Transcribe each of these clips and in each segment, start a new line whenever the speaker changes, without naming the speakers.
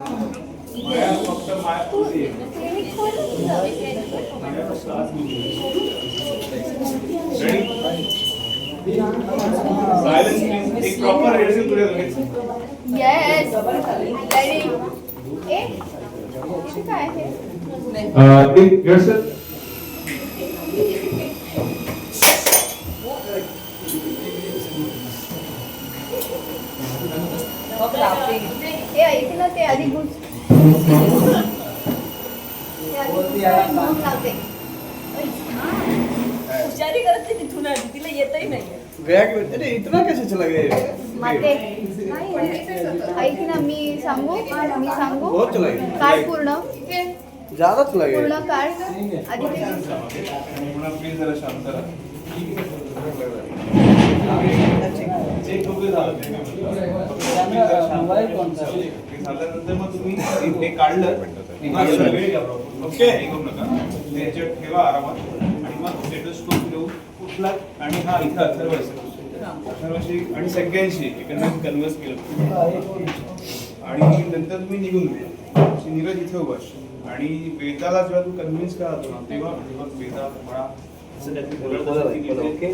माया फक्त माया तुझी माया फक्त आज सायलेन्स प्लीज एक प्रॉपर रिहर्सल करूया लगेच
येस रेडी ए इथे काय आहे
Uh, take yourself.
ए ऐक ना ते आधी गुड ते आधी गुड म्हणून लावते
हुशारी करत नाही तिथून आली तिला येतही नाही
बैग में अरे इतना कैसे चला गया
माते ऐक ना मी सांगू मी सांगू।
बहुत चला गया।
काढ पूर्ण।
ज्यादा चला गया।
पूर्ण काढ आधी ते
पुन्हा प्लीज जरा शांत राहा। चेक वगैरे झालं ते. Please जरा शांत राहा. हे? झाल्यानंतर मग तुम्ही हे- काढलं प्रॉपर. ओके. करू नका. ते याच्यात ठेवा आरामात आणि मग स्टेटोस्कोप घेऊ कुठला आणि हा इथं अथर्वायचं अथर्वाशी आणि सगळ्यांशी एकंदरीत कन्व्हर्स केलं. आणि नंतर तुम्ही निघून गेला. नीरज इथे उभा. आणि वेदाला जेव्हा तू कन्व्हिन्स करतो ना तेव्हा तेव्हा वेदा मला असं काहीतरी बोलत असतं की तिथे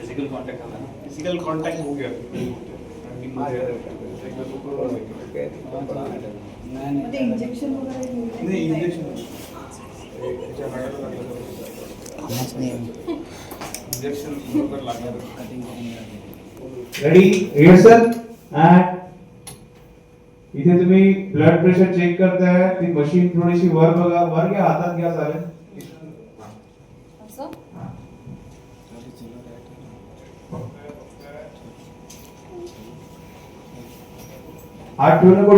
फिजिकल कॉन्टॅक्ट आला फिजिकल कॉन्टॅक्ट होऊ गया
इंजेक्शन वगैरे
नाही इंजेक्शन
रेडी रिहर्सल अँड इथे तुम्ही ब्लड प्रेशर चेक करताय ती मशीन थोडीशी वर बघा. वर घ्या हातात घ्या चालेल हात ठेवू नको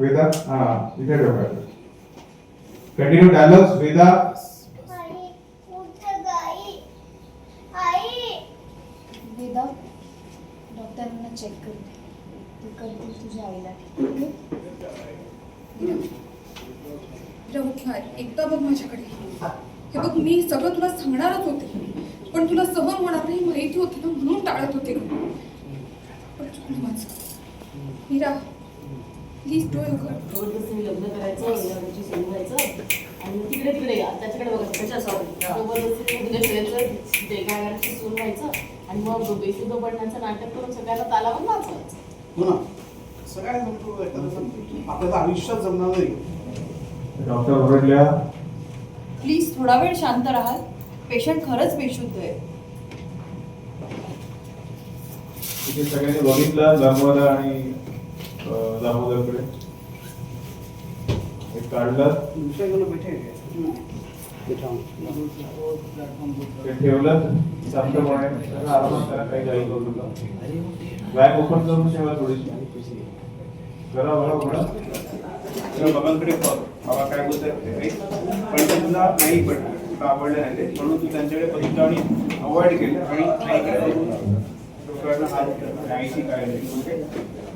वेदा हा इथे डोक्यावर. Continue dialogues Veda.
आई उठ गाई आई वेदा डॉक्टरांना चेक करते ते करतील तुझ्या आईला.
रवकार एकदा बघ माझ्याकडे. हे बघ मी सगळं तुला सांगणारच होते. पण तुला सहन होणार नाही माहिती होती ना म्हणून टाळत होते. पण चुकलं माझं. मीरा प्लीज डोळे उघड.
जबरदस्तीने लग्न करायचं लग्नाची सुरू व्हायचं आणि तिकडे तिकडे या त्याच्याकडे बघा त्याच्या सून व्हायचं आणि मग बेसुद्ध पडण्याचं नाटक करून सगळ्यांना तालावर नाचवायचं
हो ना. आपल्याला आयुष्यात जमणार नाही.
डॉक्टर ओरडल्या
प्लीज थोडा वेळ शांत राहाल. पेशंट खरंच बेशुद्ध आहे.
इथे सगळ्यांनी बघितलं दामोदर आणि अं, दामोदरकडे. एक काढलं. ठेवलं. शांतपणे आरामात करा काही बॅग ओपन करून ठेवा थोडीशी. करा बघा बघा.
बाबांकडे बाबा काय बोलतात पण ते तुला नाही पडलं तुला आवडलं नाही म्हणून तू त्यांच्याकडे बघितलं आणि अवॉइड केलं आणि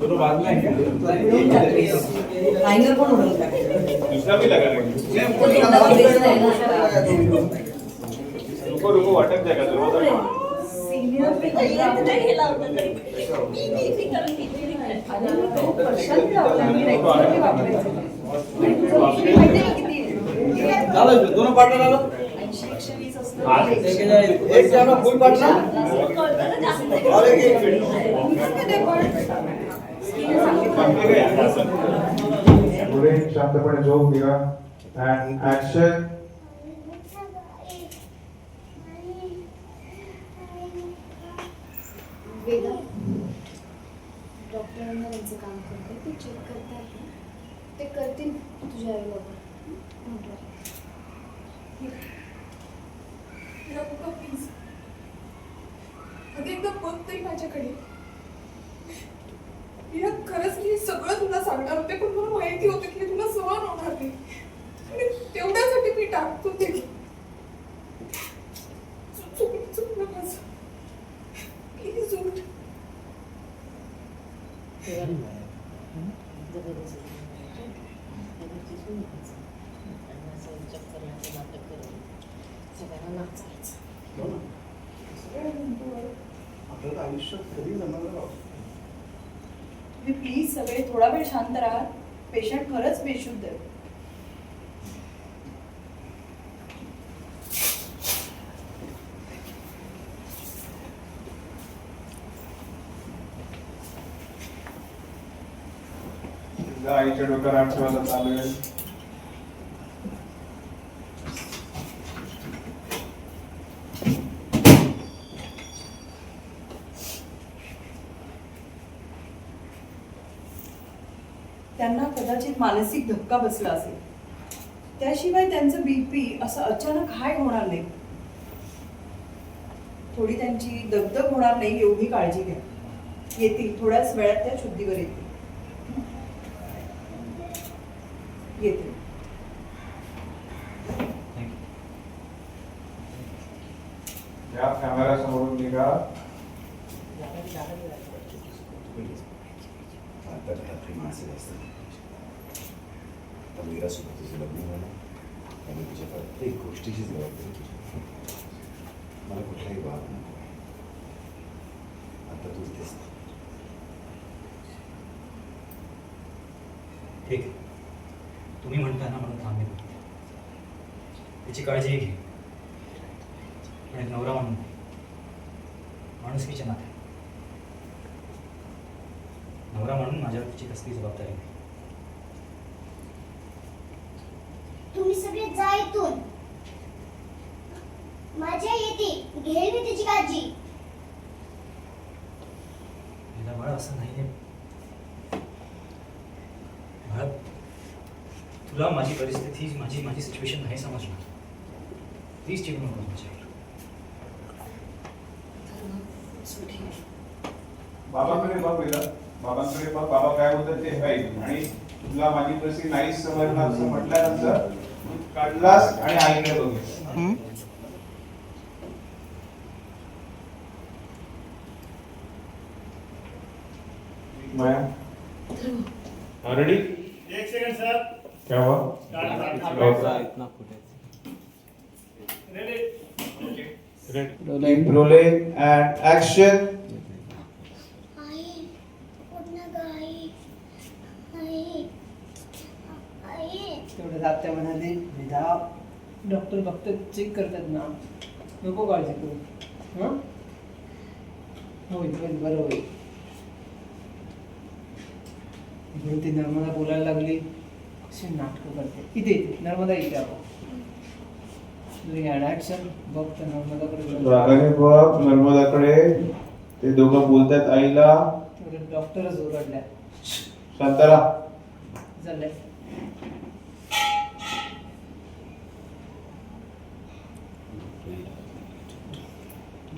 उडवून
रुको रुको वाटत जरूरत
झालं दोनों पार्टनर आलं एक जण फुल पार्टनर और एक एक
पुढे शांतपणे झोप घ्या. अँड ऍक्शन
डॉक्टरांना त्यांचं काम करते ते चेक करतात. ते करतील तुझ्या आईला
रवका प्लीज अगं एकदा बघ तरी माझ्याकडे. मीरा खरंच मी सगळं तुला सांगणार होते पण मला माहिती होतं की तुला सहन होणार नाही. आणि तेवढ्यासाठी मी टाकतो ते चुकलं चुकलं माझं प्लीज उठ
सगळ्यांना नाचायचं
हो ना सगळ्यात मोठं आपल्याला कधी जमणार
प्लीज सगळे थोडा वेळ शांत राहा. पेशंट खरंच बेशुद्ध आहे
आईच्या डोक्यावर हात ठेवायला चालेल
त्यांना मानसिक धक्का बसला असेल त्याशिवाय त्यांचं बीपी असं अचानक हाय होणार नाही थोडी त्यांची दगदग होणार नाही एवढी काळजी घ्या येतील थोड्याच वेळात त्या शुद्धीवर येतील येतील
या कॅमेरा समोरून निघा
आता आता मीरा सोबत तुझं लग्न झालं आणि तिच्या प्रत्येक गोष्टीची जबाबदारी तुझी मला कुठलाही वाद नको आता तू इथेच
ठीक आहे तुम्ही म्हणता ना म्हणून थांबेल त्याची काळजी घे पण एक नवरा म्हणून माणुसकीच्या नात्याने नवरा म्हणून माझ्यावर तिची कसली जबाबदारी नाही
तुम्ही सगळे जा इथून. माझ्या येते. घेईल मी तिची काळजी.
तिला बाळ असं नाही बाळ तुला माझी परिस्थिती माझी माझी सिच्युएशन नाही समजणार. प्लीज चिडू नको माझ्यावर
बाबांकडे बघ बाबांकडे बघ बाबा काय बोलतात ते ऐक. आणि तुला माझी परिस्थिती नाही समजणार असं म्हटल्यानंतर काढलास आणि आईकडे बघितलं. रेडी
एक सेकंड सर
क्या हुआ?
रेडी
रोलिंग एंड एक्शन
आई उठ ना गं, आई आई आई
तेवढं जात्या म्हणाले विधा डॉक्टर फक्त चेक करतात ना. नको काळजी करू. हां? होईल होईल बरं होईल. ती नर्मदा बोलायला लागली. कशी नाटकं करते. इथे इथे नर्मदा इथे आपण ॲक्शन बघ तर नर्मदाकडे
बघ नर्मदाकडे. ते दोघं बोलतात आईला.
डॉक्टरच ओरडल्या.
शांतारा.
झालंय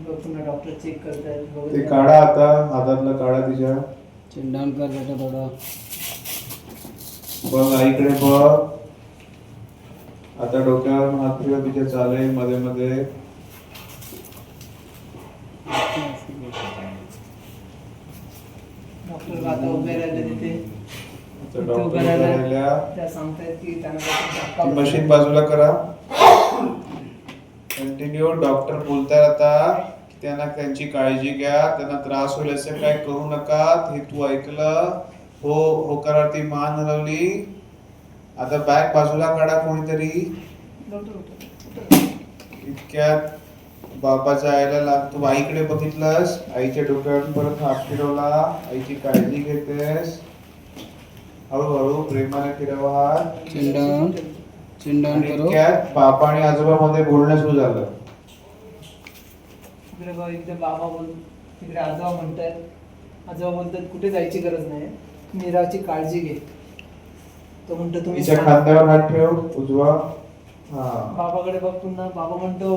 पुन्हा डॉक्टर चेक करतायत बघत
ते. काढा आता हातातलं काढा तिच्या.
चिंडावून कर बेटा थोडं.
बघ आईकडे बघ. आता डोक्यावर हात ठेवा तिच्या चाले मध्ये मध्ये.
डॉक्टर आता उभे राहिले तिथे.
आता
तिथे
डॉक्टर
उभे
उभ्या
राहिल्या. त्या सांगतायत की त्यांना.
मशीन बाजूला करा. कंटिन्यू डॉक्टर बोलताय आता त्यांना त्यांची काळजी घ्या त्यांना त्रास होईल असं काय करू नका. हे तू ऐकलं? हो होकारार्थी मान हलवली. आता बॅग बाजूला काढा कोणीतरी. इतक्यात बाबा आईला लाग तू आईकडे बघितलंस? आईच्या डोक्यावर परत हात फिरवला. आईची काळजी घेतेस. हळूहळू प्रेमाने फिरवा हात.
चिंडावून
आणि
करो.
इतक्यात बाबा आणि आजोबामध्ये बोलणं सुरू झालं.
इकडे बघ इकडे बाबा बोल तिकडे आजोबा म्हणतायत आजोबा बोलतात कुठे जायची गरज नाही. मीराची काळजी घे. तो म्हणतो तुम्ही
तिच्या
सांग.
खांद्यावर हात ठेव उजवा. हा.
बाबाकडे बघ पुन्हा. बाबा म्हणतो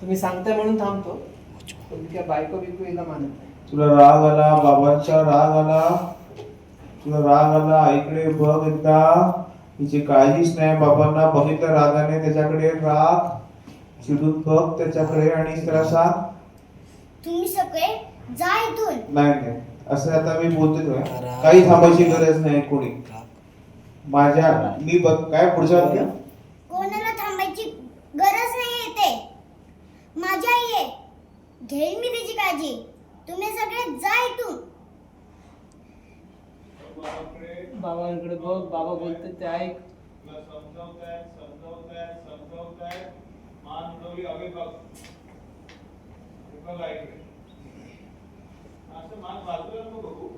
तुम्ही सांगताय म्हणून थांबतो. पण बायको बिको हिला मानत नाही.
तुला राग आला बाबांचा राग आला. तुला राग आला आईकडे बघ एकदा. तिची काळजीच नाही. बाबांना बघितलं रागाने त्याच्याकडे राग चिडून बघ त्याच्याकडे आणि त्याला सांग.
तुम्ही सगळे जा इथून.
नाही नाही. असं आता मी बोलतोय काही थांबायची गरज नाही कोणी. माझ्या मी बघ काय पुढच्या?
कोणाला थांबायची गरज नाही येते माझी आई आहे. घेईल मी तिची काळजी. तुम्ही सगळे जा इथून.
बाबाकडे
बघ बाबा बोलतात ते ऐक.
तुला समजावतायत समजावतायत समजावतायत मान उडवली हवे बघ. हे बघ ऐकले असं मान बाजूला नको बघू.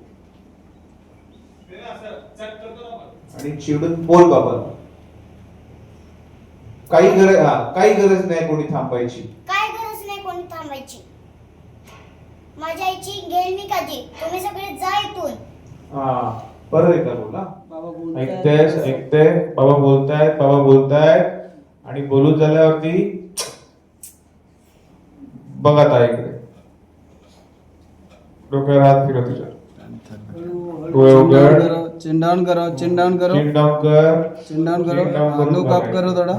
ते ना असं चट करतो ना मान.
आणि चिडून बोल बाबा. काही गरज हा काही गरज नाही कोणी थांबायची.
काय गरज नाही कोणी थांबायची. माझ्या आईची घेईल मी कधी तुम्ही सगळे जा इथून.
हा. परत एकदा बोला ऐकतेस ऐकते बाबा बोलतायत बाबा बोलतायत. आणि बोलून झाल्यावरती बघ आता इकडे. डोक्यावर हात फिरव तुझ्या डोळे उघड.
चिन डाउन करो चिन. थोडा.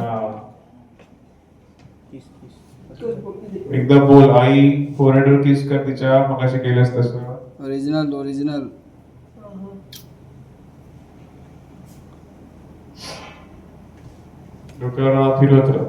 एकदा बोल आई. फोरेडवर किस कर तिच्या. मगाशी केलंस तसं.
ओरिजिनल ओरिजिनल
डोक्यावर हात फिरवत राहा